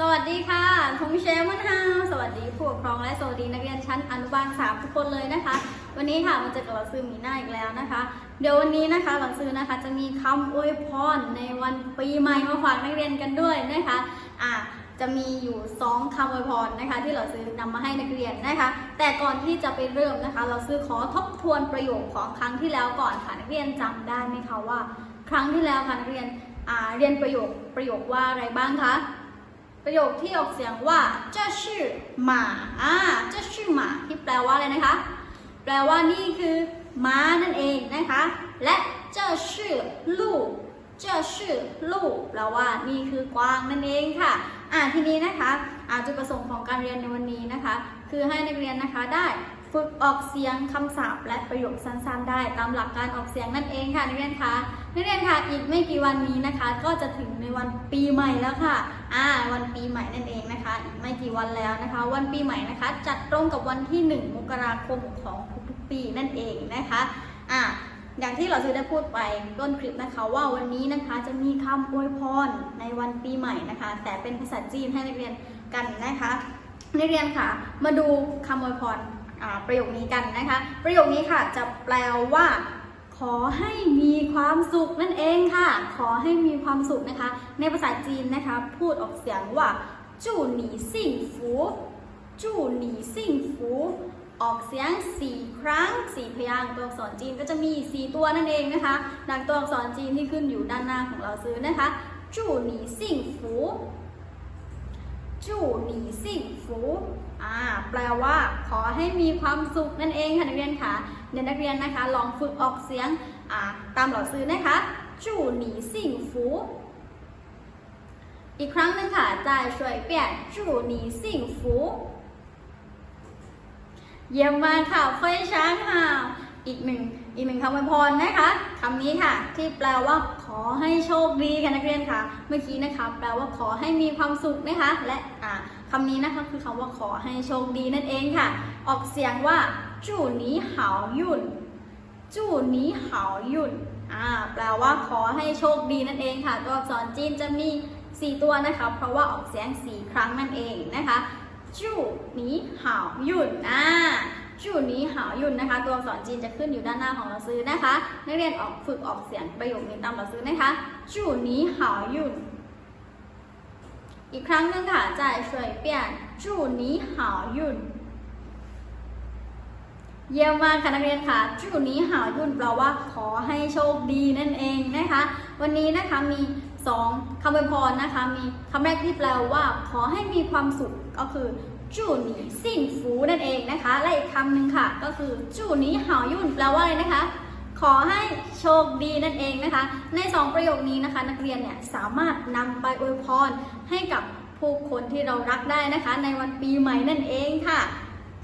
สวัสดีค่ะทงเชมันฮาวสวัสดีผู้ปกครองและสวัสดีนักเรียนชั้นอนุบาลสามทุกคนเลยนะคะ วันนี้ค่ะมาเจอกับหลังสือมีหน้าอีกแล้วนะคะ เดี๋ยววันนี้นะคะหลังสือนะคะจะมีคำอวยพรในวันปีใหม่มาฝากนักเรียนกันด้วยนะคะอะจะมีอยู่สองคำอวยพรนะคะที่เราซื้อนำมาให้นักเรียนนะคะ แต่ก่อนที่จะไปเริ่มนะคะ เราซื้อขอทบทวนประโยคของครั้งที่แล้วก่อนค่ะนักเรียนจำได้ไหมคะว่า ครั้งที่แล้วค่ะนักเรียนอ่าเรียนประโยคประโยคว่าอะไรบ้างคะ ประโยคที่ออกเสียงว่าจะชื่อหมาอ่าชื่อหมาที่แปลว่าอะไรนะคะ แปลว่านี่คือม้านั่นเองนะคะ และเจ้าชื่อลูกเจ้าชื่อลูกแปลว่านี่คือกวางนั่นเองค่ะ อ่าทีนี้นะคะอาจุดประสงค์ของการเรียนในวันนี้นะคะ คือให้นักเรียนนะคะได้ ฝึกออกเสียงคำศัพท์และประโยคสั้นๆ ได้ตามหลักการออกเสียงนั่นเองค่ะนักเรียนคะนักเรียนคะอีกไม่กี่วันนี้นะคะ ก็จะถึงในวันปีใหม่แล้วค่ะอ่าวันปีใหม่นั่นเองนะคะ อีกไม่กี่วันแล้วนะคะ วันปีใหม่นะคะ จัดตรงกับวันที่ 1 มกราคมของทุกๆปีนั่นเองนะคะอ่าอย่างที่เราซื้อได้พูดไปต้นคลิปนะคะว่าวันนี้นะคะจะมีคำอวยพรในวันปีใหม่นะคะ แต่เป็นภาษาจีนให้นักเรียนกันนะคะนักเรียนค่ะ มาดูคำอวยพร ประโยคนี้กันนะคะ ประโยคนี้ค่ะจะแปลว่า ขอให้มีความสุขนั่นเองค่ะ ขอให้มีความสุขนะคะ ในภาษาจีนนะคะ พูดออกเสียงว่าจูหนีสิ่งฟูจูหนีสิ่งฟูออกเสียงสี่ครั้งสี่พยางค์ตัวอักษรจีนก็จะมีสี่ตัวนั่นเองนะคะ ดังตัวอักษรจีนที่ขึ้นอยู่ด้านหน้าของเราซื้อนะคะจูหนีสิ่งฟู จู่หนีสิ่งฟูอ่าแปลว่าขอให้มีความสุขนั่นเองค่ะนักเรียนค่ะเดี๋ยวนักเรียนนะคะ ลองฝึกออกเสียงอ่าตามหลอดซื้อนะคะจู่หนีสิ่งฟูอีกครั้งหนึ่งค่ะจ่ายช่วยเปบยนจู่หนีสิ่งฟูเยี่ยมมากค่ะเฟยช้างค่ะ อีกหนึ่งอีกหนึ่งคำอวยพรนะคะคำนี้ค่ะ ที่แปลว่าขอให้โชคดีค่ะนักเรียนค่ะ เมื่อกี้นะคะ แปลว่าขอให้มีความสุขนะคะ และอ่าคำนี้นะคะคือคำว่าขอให้โชคดีนั่นเองค่ะ ออกเสียงว่าจู่นี้หาวยุ่นจู่นี้หาวยุ่นอ่าแปลว่าขอให้โชคดีนั่นเองค่ะ ตัวอักษรจีนจะมี 4 ตัวนะคะ เพราะว่าออกเสียง 4 ครั้งนั่นเองนะคะจู่นี้หาวยุ่นอ่า ชู่นี้หายุนนะคะ ตัวอักษรจีนจะขึ้นอยู่ด้านหน้าของหเราซื้อนะคะ นักเรียนออกฝึกออกเสียงประโยคนี้ตามหเราซื้อนะคะชู่นี้หายุนอีกครั้งหนึ่งค่ะจ่ายสวยเปลี่ยนชู่นี้หายุนเยี่ยมมากค่ะนักเรียนค่ะชู่นี้หายุนแปลว่าขอให้โชคดีนั่นเองนะคะ วันนี้นะคะมีสองคำอวยพรนะคะ มีคำแรกที่แปลว่า ขอให้มีความสุขก็คือ จู่นี้สิ่งฟูนั่นเองนะคะและอีกคำหนึ่งค่ะ ก็คือจู่นี้หายุ่นแปลว่าอะไรนะคะ ขอให้โชคดีนั่นเองนะคะ ในสองประโยคนี้นะคะ นักเรียนเนี่ยสามารถนำไปอวยพรให้กับผู้คนที่เรารักได้นะคะ ในวันปีใหม่นั่นเองค่ะ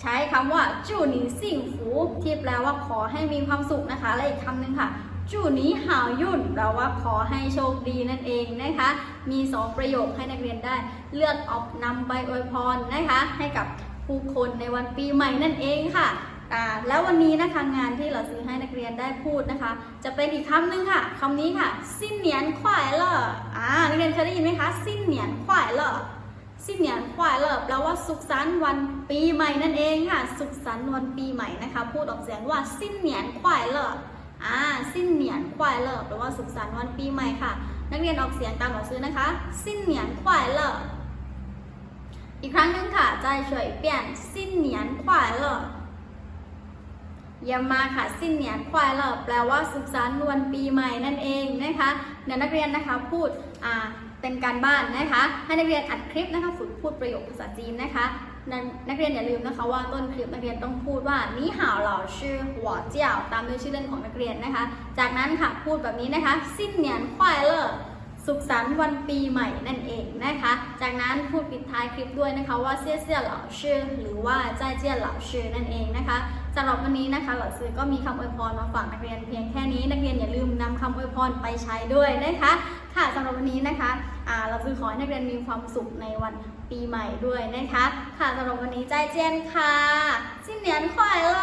ใช้คำว่าจู่หนีสิ่งฟูที่แปลว่าขอให้มีความสุขนะคะ และอีกคำหนึ่งค่ะ จู่นี้หาวยุ่นแปลว่าขอให้โชคดีนั่นเองนะคะ มีสองประโยคให้นักเรียนได้ เลือกออกนำไปอวยพรนะคะ ให้กับผู้คนในวันปีใหม่นั่นเองค่ะแล้ววันนี้นะคะงานที่เราซื้อให้นักเรียนได้พูดนะคะ จะเป็นอีกคำหนึ่งค่ะคำนี้ค่ะ สิ้นเหนียนควายเลออ่านักเรียนเคยได้ยินไหมคะ สิ้นเหนียนควายเลอสิ้นเหนียนควายเลอแปลว่าสุขสันต์วันปีใหม่นั่นเองค่ะ สุขสันต์วันปีใหม่นะคะ พูดออกเสียงว่าสิ้นเหนียนควายเลอ อ่าสิ้นเหนียนควายเลิฟแปลว่าสุขสันต์วันปีใหม่ค่ะ นักเรียนออกเสียงตามหออกซื้อนะคะ สิ้นเหนียนควายเลิฟอีกครั้งหนึ่งค่ะใจเฉยเปลี่ยนสิ้นเหนียนควายเลิฟเยี่มาค่ะสิ้นเหนียนควายเลิฟแปลว่าสุขสันต์วันปีใหม่นั่นเองนะคะเดี๋ยวนักเรียนนะคะพูดอ่า เป็นการบ้านนะคะ ให้นักเรียนอัดคลิปนะคะฝึกพูดประโยคภาษาจีนนะคะนักนักเรียนอย่าลืมนะคะว่าต้นคลิปนักเรียนต้องพูดว่านี่หาวเหล่าชื่อหัวเจียวตามด้วยชื่อเล่นของนักเรียนนะคะ จากนั้นค่ะพูดแบบนี้นะคะสิ้นเหนียนควายเลอ สุขสันต์วันปีใหม่นั่นเองนะคะ จากนั้นพูดปิดท้ายคลิปด้วยนะคะว่าเซี่ยเซี่ยเหล่าชื่อหรือว่าใจาเจี้ยเหล่าชื่อนั่นเองนะคะสำหรับวันนี้นะคะหลักซื้อก็มีคำอวยพรมาฝากนักเรียนเพียงแค่นี้นักเรียนอย่าลืมนำคำอวยพรไปใช้ด้วยนะคะ ค่ะสำหรับวันนี้นะคะเราซื้อขอให้นักเรียนมีความสุขในวันปีใหม่ด้วยนะคะ ค่ะสำหรับวันนี้ใจาเจียนค่ะสิ้นเหนียนควายเลอ